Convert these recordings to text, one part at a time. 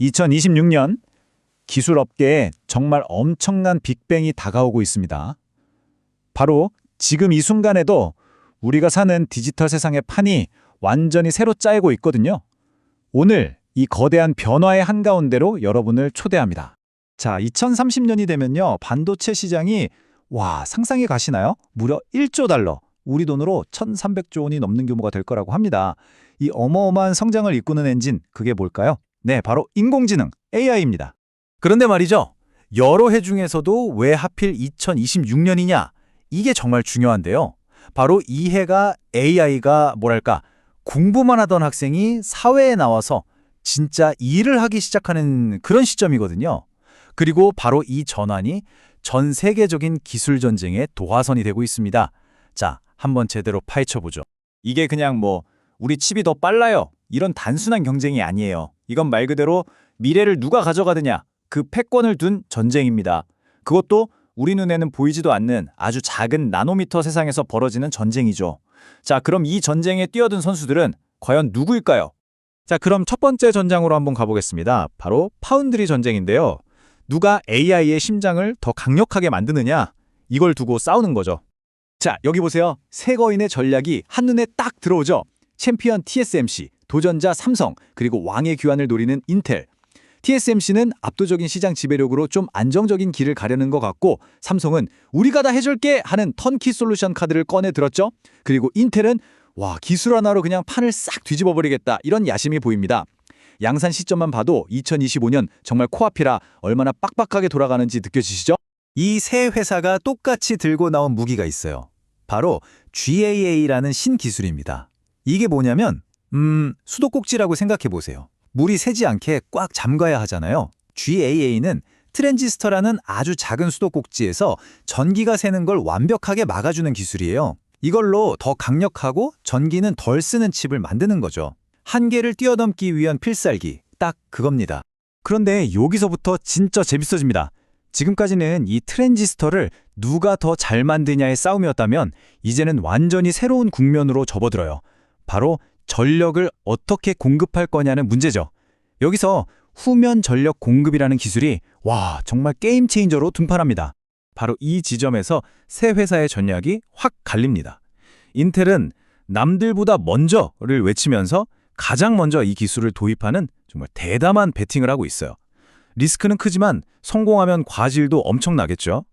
2026년 기술 업계에 정말 엄청난 빅뱅이 다가오고 있습니다. 바로 지금 이 순간에도 우리가 사는 디지털 세상의 판이 완전히 새로 짜이고 있거든요. 오늘 이 거대한 변화의 한가운데로 여러분을 초대합니다. 자, 2030년이 되면요. 반도체 시장이 와, 상상이 가시나요? 무려 1조 달러, 우리 돈으로 1,300조 원이 넘는 규모가 될 거라고 합니다. 이 어마어마한 성장을 이끄는 엔진, 그게 뭘까요? 네, 바로 인공지능, AI입니다. 그런데 말이죠. 여러 해 중에서도 왜 하필 2026년이냐? 이게 정말 중요한데요. 바로 이 해가 AI가 뭐랄까, 공부만 하던 학생이 사회에 나와서 진짜 일을 하기 시작하는 그런 시점이거든요. 그리고 바로 이 전환이 전 세계적인 기술 전쟁의 도화선이 되고 있습니다. 자, 한번 제대로 파헤쳐 보죠. 이게 그냥 뭐 우리 칩이 더 빨라요. 이런 단순한 경쟁이 아니에요. 이건 말 그대로 미래를 누가 가져가느냐 그 패권을 둔 전쟁입니다. 그것도 우리 눈에는 보이지도 않는 아주 작은 나노미터 세상에서 벌어지는 전쟁이죠. 자, 그럼 이 전쟁에 뛰어든 선수들은 과연 누구일까요? 자, 그럼 첫 번째 전장으로 한번 가보겠습니다. 바로 파운드리 전쟁인데요. 누가 AI의 심장을 더 강력하게 만드느냐? 이걸 두고 싸우는 거죠. 자, 여기 보세요. 세 거인의 전략이 한눈에 딱 들어오죠. 챔피언 TSMC, 도전자 삼성, 그리고 왕의 귀환을 노리는 인텔. TSMC는 압도적인 시장 지배력으로 좀 안정적인 길을 가려는 것 같고 삼성은 우리가 다 해줄게 하는 턴키 솔루션 카드를 꺼내 들었죠. 그리고 인텔은 와 기술 하나로 그냥 판을 싹 뒤집어 버리겠다 이런 야심이 보입니다. 양산 시점만 봐도 2025년 정말 코앞이라 얼마나 빡빡하게 돌아가는지 느껴지시죠? 이 세 회사가 똑같이 들고 나온 무기가 있어요. 바로 GAA라는 신기술입니다. 이게 뭐냐면 음, 수도꼭지라고 생각해 보세요. 물이 새지 않게 꽉 잠가야 하잖아요. GAA는 트랜지스터라는 아주 작은 수도꼭지에서 전기가 새는 걸 완벽하게 막아주는 기술이에요. 이걸로 더 강력하고 전기는 덜 쓰는 칩을 만드는 거죠. 한계를 뛰어넘기 위한 필살기, 딱 그겁니다. 그런데 여기서부터 진짜 재밌어집니다. 지금까지는 이 트랜지스터를 누가 더 잘 만드냐의 싸움이었다면 이제는 완전히 새로운 국면으로 접어들어요. 바로 전력을 어떻게 공급할 거냐는 문제죠. 여기서 후면 전력 공급이라는 기술이 와 정말 게임 체인저로 둔판합니다. 바로 이 지점에서 세 회사의 전략이 확 갈립니다. 인텔은 남들보다 먼저를 외치면서 가장 먼저 이 기술을 도입하는 정말 대담한 베팅을 하고 있어요. 리스크는 크지만 성공하면 과질도 엄청나겠죠.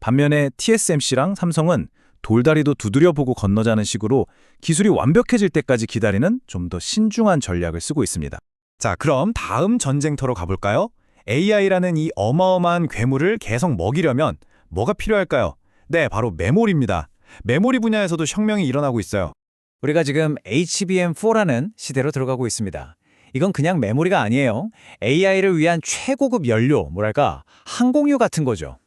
반면에 TSMC랑 삼성은 돌다리도 두드려보고 건너자는 식으로 기술이 완벽해질 때까지 기다리는 좀 더 신중한 전략을 쓰고 있습니다. 자, 그럼 다음 전쟁터로 가볼까요? AI라는 이 어마어마한 괴물을 계속 먹이려면 뭐가 필요할까요? 네, 바로 메모리입니다. 메모리 분야에서도 혁명이 일어나고 있어요. 우리가 지금 HBM4라는 시대로 들어가고 있습니다. 이건 그냥 메모리가 아니에요. AI를 위한 최고급 연료, 뭐랄까, 항공유 같은 거죠.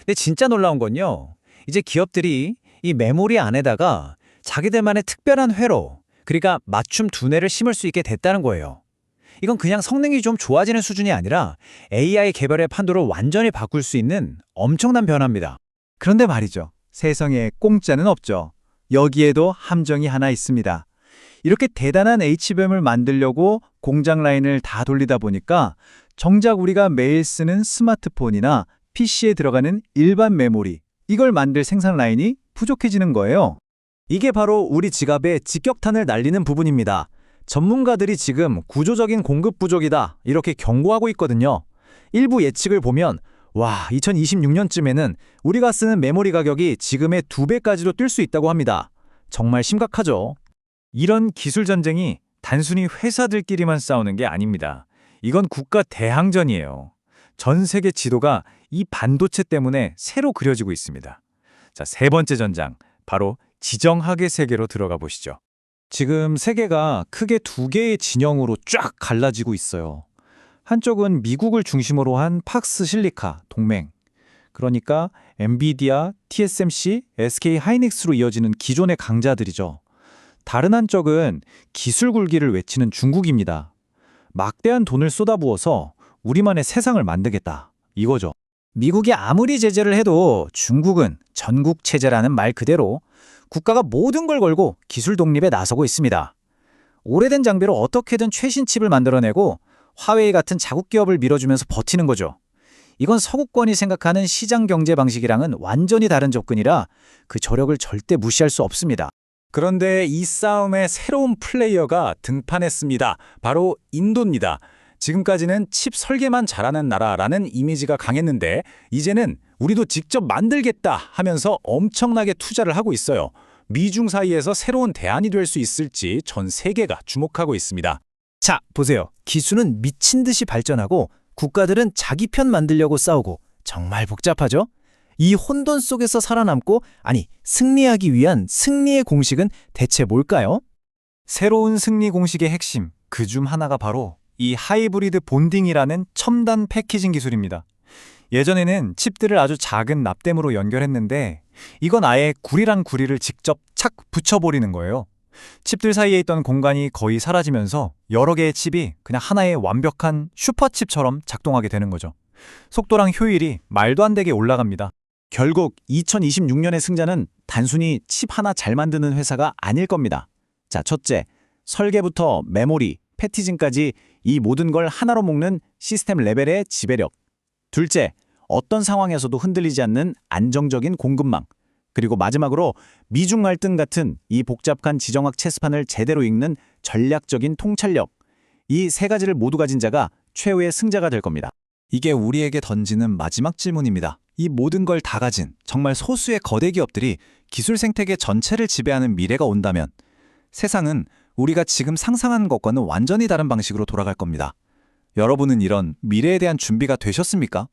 근데 진짜 놀라운 건요. 이제 기업들이 이 메모리 안에다가 자기들만의 특별한 회로, 그러니까 맞춤 두뇌를 심을 수 있게 됐다는 거예요. 이건 그냥 성능이 좀 좋아지는 수준이 아니라 AI 개발의 판도를 완전히 바꿀 수 있는 엄청난 변화입니다. 그런데 말이죠. 세상에 공짜는 없죠. 여기에도 함정이 하나 있습니다. 이렇게 대단한 HBM을 만들려고 공장 라인을 다 돌리다 보니까 정작 우리가 매일 쓰는 스마트폰이나 PC에 들어가는 일반 메모리, 이걸 만들 생산 라인이 부족해지는 거예요. 이게 바로 우리 지갑에 직격탄을 날리는 부분입니다. 전문가들이 지금 구조적인 공급 부족이다 이렇게 경고하고 있거든요. 일부 예측을 보면 와 2026년쯤에는 우리가 쓰는 메모리 가격이 지금의 두 배까지도 뛸 수 있다고 합니다. 정말 심각하죠. 이런 기술 전쟁이 단순히 회사들끼리만 싸우는 게 아닙니다. 이건 국가 대항전이에요. 전 세계 지도가 이 반도체 때문에 새로 그려지고 있습니다. 자, 세 번째 전장, 바로 지정학의 세계로 들어가 보시죠. 지금 세계가 크게 두 개의 진영으로 쫙 갈라지고 있어요. 한쪽은 미국을 중심으로 한 팍스 실리카 동맹. 그러니까 엔비디아, TSMC, SK 하이닉스로 이어지는 기존의 강자들이죠. 다른 한쪽은 기술 굴기를 외치는 중국입니다. 막대한 돈을 쏟아부어서 우리만의 세상을 만들겠다. 이거죠. 미국이 아무리 제재를 해도 중국은 전국 체제라는 말 그대로 국가가 모든 걸 걸고 기술 독립에 나서고 있습니다. 오래된 장비로 어떻게든 최신 칩을 만들어내고 화웨이 같은 자국 기업을 밀어주면서 버티는 거죠. 이건 서구권이 생각하는 시장 경제 방식이랑은 완전히 다른 접근이라 그 저력을 절대 무시할 수 없습니다. 그런데 이 싸움에 새로운 플레이어가 등판했습니다. 바로 인도입니다. 지금까지는 칩 설계만 잘하는 나라라는 이미지가 강했는데 이제는 우리도 직접 만들겠다 하면서 엄청나게 투자를 하고 있어요. 미중 사이에서 새로운 대안이 될 수 있을지 전 세계가 주목하고 있습니다. 자, 보세요. 기술은 미친 듯이 발전하고 국가들은 자기 편 만들려고 싸우고 정말 복잡하죠? 이 혼돈 속에서 살아남고 아니 승리하기 위한 승리의 공식은 대체 뭘까요? 새로운 승리 공식의 핵심, 그 중 하나가 바로 이 하이브리드 본딩이라는 첨단 패키징 기술입니다. 예전에는 칩들을 아주 작은 납땜으로 연결했는데 이건 아예 구리랑 구리를 직접 착 붙여버리는 거예요. 칩들 사이에 있던 공간이 거의 사라지면서 여러 개의 칩이 그냥 하나의 완벽한 슈퍼칩처럼 작동하게 되는 거죠. 속도랑 효율이 말도 안 되게 올라갑니다. 결국 2026년의 승자는 단순히 칩 하나 잘 만드는 회사가 아닐 겁니다. 자, 첫째, 설계부터 메모리, 패티징까지 이 모든 걸 하나로 묶는 시스템 레벨의 지배력. 둘째, 어떤 상황에서도 흔들리지 않는 안정적인 공급망. 그리고 마지막으로 미중 갈등 같은 이 복잡한 지정학 체스판을 제대로 읽는 전략적인 통찰력. 이 세 가지를 모두 가진 자가 최후의 승자가 될 겁니다. 이게 우리에게 던지는 마지막 질문입니다. 이 모든 걸 다 가진 정말 소수의 거대 기업들이 기술 생태계 전체를 지배하는 미래가 온다면 세상은 우리가 지금 상상하는 것과는 완전히 다른 방식으로 돌아갈 겁니다. 여러분은 이런 미래에 대한 준비가 되셨습니까?